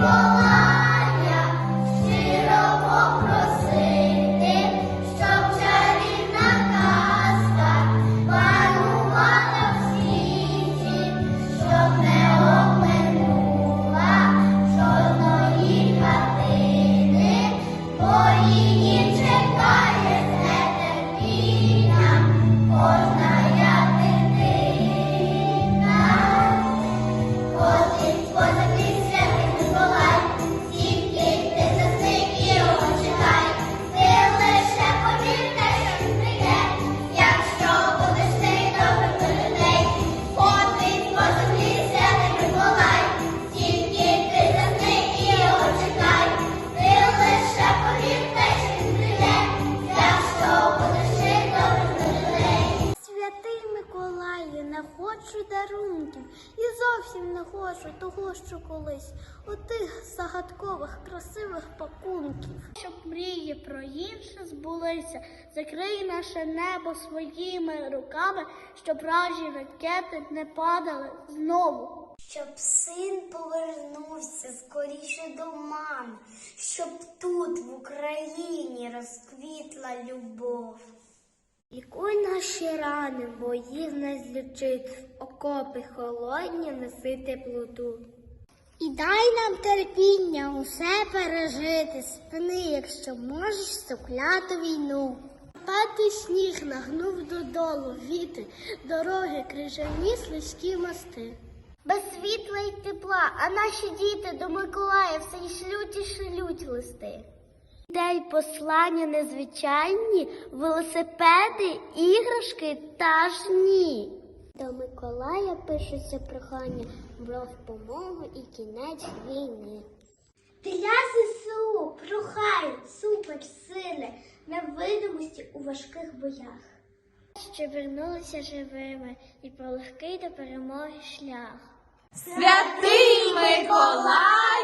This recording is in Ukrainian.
Bye. Хочу дарунків і зовсім не хочу того, що колись отих загадкових красивих пакунків. Щоб мрії про інше збулися, закрий наше небо своїми руками, щоб вражі ракети не падали знову. Щоб син повернувся скоріше до мами, щоб тут, в Україні, розквітла любов. Лікуй наші рани, бо їх не злічить, окопи холодні неси теплоту. І дай нам терпіння усе пережити, спини, якщо можеш цю війну. Пати сніг нагнув додолу, віти, дороги, крижані, слизькі мости. Без світла й тепла, а наші діти до Миколая все й шлють і шлють листи. День послання незвичайні, велосипеди, іграшки та ж ні. До Миколая пишуться прохання про допомогу і кінець війни. Для ЗСУ прохаю суперсили невидимості у важких боях. Що вернулися живими і про легкий до перемоги шлях. Святий Миколаю,